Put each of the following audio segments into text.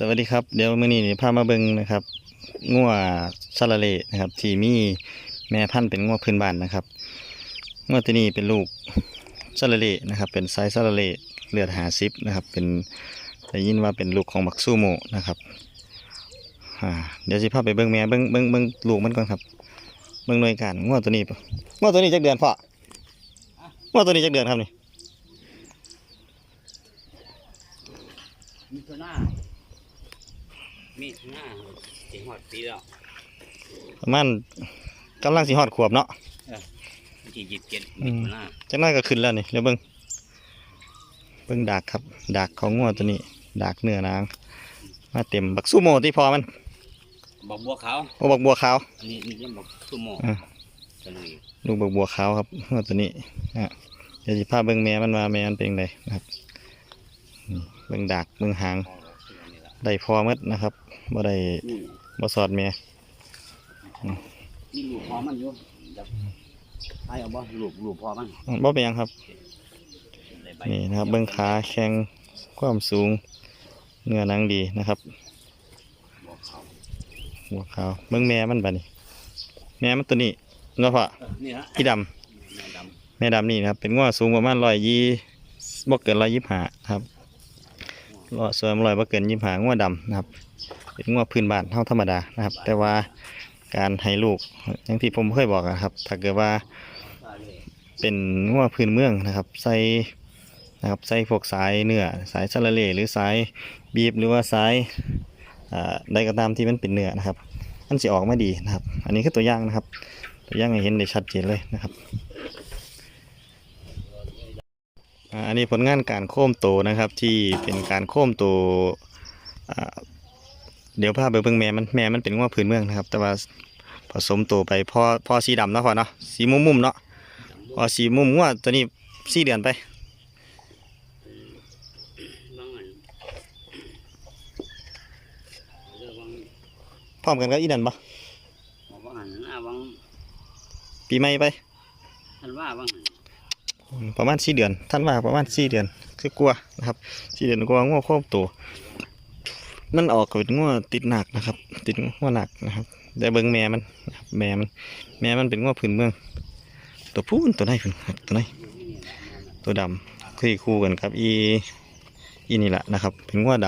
สวัสดีครับเดี๋ยวมื้อนี้นี่พามาเบิ่งนะครับงัวซาลาเลนะครับ ที่มีแม่พันธุ์เป็นงัวพื้นบ้านนะครับงัวตัวนี้เป็นลูกซาลาเลนะครับ เป็นไซส์ซาลาเลเลือดหาซิปนะครับ เป็นได้ยินว่าเป็นลูกของบักซูโมนะครับเดี๋ยวสิพาไปเบิ่งแม่เบิ่งเบิ่งเบิ่งลูกมันก่อนครับ เบิ่งหน่วยการงัวตัวนี้งัวตัวนี้จักเดือนพ่องัวตัวนี้จักเดือนครับนี่มีตัวหน้า มีตัวหน้าเสียงหอดปีแล้วประมาณกำลังสิฮอดขวบเนาะมันจะหยิบเก็ดอืมีมตัวหน้าจังน้อยก็ขึ้นแล้วนี่เดี๋ยวเบิ่งเบิ่งดากครับ ดากของงัวตัวนี้ ดากเนื้อนางมาเต็มบักซูโม่ที่พอมันบอกบัวขาวโอ้บักบัวขาวอันนี้นี่ยังบอกตุ้มโมอ่าตัวนี้ลูกบักบัวขาวครับงัวตัวนี้นะฮะเดี๋ยวสิพาเบิ่งแม่มันว่าแม่มันเป็นไงนะครับนี่เบิ่งดากเบิ่งหาง ได้พอหมดนะครับบ่ได้นี่บ่สอดแม่นี่ลูกพอมันอยู่เดี๋ยวไอ้เอาบ่ลูกลูกพอมันบ่เป็นหยังครับได้ในี่นะครับเบิ่งขาแข็งความสูงเนื้อหนังดีนะครับบอกเขาบัวขาวเบิ่งแม่มันบัดนี้ แม่มันตัวนี้เนาะพ่อเออนี่ฮะอีดำแม่ดแม่ดำนี่นะครับเป็นง้อสูงประมาณร้อยยี่บ่เกินร้อยยี่ห้าครับ ร้อส่วนร้อยบ่เกินยี่ห้าง้อดำนะครับ เป็นง้อพื้นบ้านเท่าธรรมดานะครับ แต่ว่าการให้ลูกอย่างที่ผมเคยบอกอะครับ ถ้าเกิดว่าเป็นง้อพื้นเมืองนะครับ ใส่นะครับใส่พวกสายเนื้อสายซาลาเล่หรือสายบีบหรือว่าสายใดก็ตามที่มันเป็นเนื้อนะครับมันจะออกไมาดีนะครับ อันนี้คือตัวอย่างนะครับ ตัวอย่างให้เห็นได้ชัดเจนเลยนะครับ อ่าอันนี้ผลงานการโค้มโตนะครับ ที่เป็นการโค้มโตอ่าเดี๋ยวพาไปเบิ่งแม่มันแม่มันเป็นว่าพื้นเมืองนะครับ แต่ว่าผสมโตไปพอพอสีดำเนาะพอเนาะสีมุมมุมๆเนาะพอสีมุมว่าตัวนี้สี่เดือนไปบางอันเรื่องบางพร้อมกันกับอีนั่นปะบอกบางอันนะบางปีใหม่ไปท่านว่าบางอันอืม ประมาณสี่เดือนท่านว่าประมาณสี่เดือนคือกลัวนะครับสี่เดือนกลัวงัวโค้มโตมันออกกับงัวติดหนักนะครับ ติดงัวหนักนะครับแต่เบิ่งแม่มันแม่มันแม่มันเป็นงัวพื้นเมือง ตัวผู้ตัวไหนพุ่นตัวไหนตัวดำคือคู่กันครับ อีอีนี่แหละนะครับ เป็นงัวด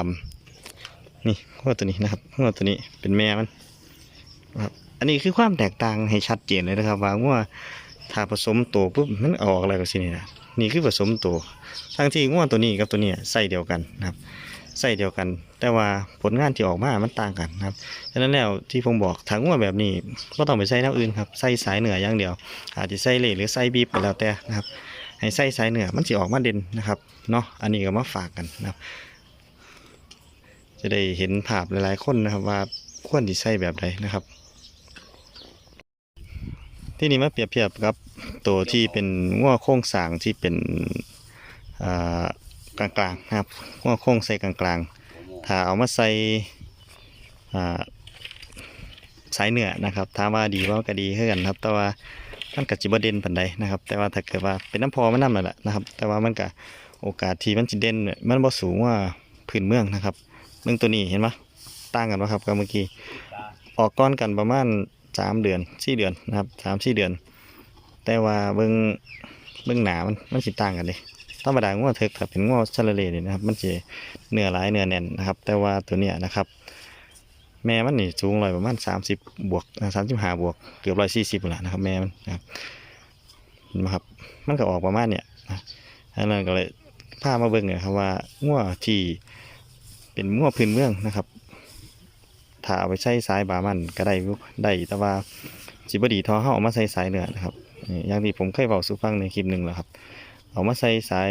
ำนี่งัวตัวนี้นะครับงัวตัวนี้เป็นแม่มันนะครับอันนี้คือความแตกต่างให้ชัดเจนเลยนะครับว่างัว ถ้าผสมตัวปุ๊บมันออกอะไรกับสินี่นะนี่คือผสมตัวทั้งที่งัวตัวนี้กับตัวนี้ใส่เดียวกันนะครับใส่เดียวกัน แต่ว่าผลงานที่ออกมามันต่างกันนะครับฉะนั้นแล้วที่ผมบอกถ้างัวแบบนี้ก็ต้องไปใส่แนวอื่นครับใส่สายเหนืออย่างเดียว อาจจะใส่เหล็กหรือใส่บีบก็แล้วแต่นะครับ ให้ใส่สายเหนือมันจะออกมาเด่นนะครับเนาะอันนี้ก็มาฝากกันนะครับ จะได้เห็นภาพหลายๆคนนะครับว่าควรที่ใส่แบบใดนะครับ ที่นี่มาเปรียบเทียบกับตัวที่เป็นง้อโค้งสางที่เป็นอ่ากลางๆนะครับง้อโค้งใส่กลางๆ ถ้าเอามาใส่สายเหนือนะครับถามว่าดีว่าก็ดีเท่ากันครับ แต่ว่ามันก็จิบเด่นปันใดนะครับ แต่ว่าถ้าเกิดว่าเป็นน้ำพอมันน้ำนั่นแหละนะครับ แต่ว่ามันก็โอกาสที่มันจะเด่นมันบ่สูงว่าพื้นเมืองนะครับเมืองตัวนี้เห็นปะต่างกันปะครับกับเมื่อกี้ออกก้อนกันประมาณ สามเดือนสี่เดือนนะครับสามสี่เดือน แต่ว่าเบิ้งเบิ้งหนามันมันสิต่างกันเลยธรรมดาง้อเถิกถ้าเป็นง้อชาลเลนี่นะครับ มันจะเนื้อหลายเนื้อแน่นนะครับ แต่ว่าตัวเนี้ยนะครับ แม่มันนี่สูงร้อยประมาณสามสิบบวกสามสิบห้าบวกเกือบร้อยสี่สิบแหละนะครับ แม่มันนะครับนไหมครับ มันก็ออกประมาณเนี่ยนะอันนั้นก็เลยพามาเบิ่งเนี่ยครับว่างัวที่เป็นงัวพื้นเมืองนะครับ ถ้าเอาไปใช้สายบามันก็ได้ได้แต่ว่าสิบดีทอเฮาเอามาใส่สายเนื้อนะครับอย่างที่ผมเคยบอกสู่ฟังในคลิปหนึ่งแล้วครับ เอามาใส่สาย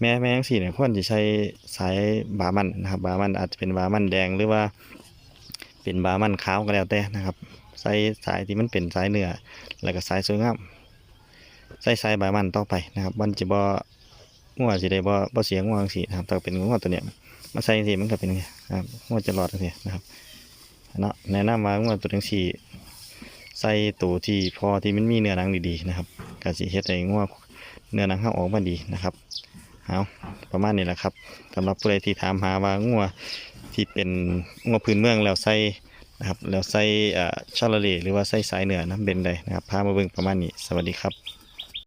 แม่แม่ยังสี่เนี่ยควรจะใช้สายบามันนะครับ บามันอาจจะเป็นบามันแดงหรือว่าเป็นบามันขาวก็แล้วแต่นะครับใส่สายที่มันเป็นสายเนื้อแล้วก็สายสวยงามใส่สายบามันต่อไปนะครับมันจะบ่งัวสิได้บ่บ่เสียงงัวจังซี่นะครับถ้าเป็นงัวตัวเนี้ยมาใส่จังซี่มันก็เป็นนะครับงัวจะรอดจังซี่นะครับ เนาะแนะนำว่างัวตัวจังซี่ใส่ตัวที่พอที่มันมีเนื้อหนังดีๆนะครับก็สิเฮ็ดให้งัวเนื้อหนังเฮาออกมาดีนะครับเอาประมาณนี้แหละครับสำหรับผู้ใดที่ถามหาว่างัวที่เป็นงัวพื้นเมืองแล้วใส่นะครับแล้วใส่ชาลาเลหรือว่าใส่สายเหนือนะเป็นใดนะครับพามาเบิ่งประมาณนี้ สวัสดีครับ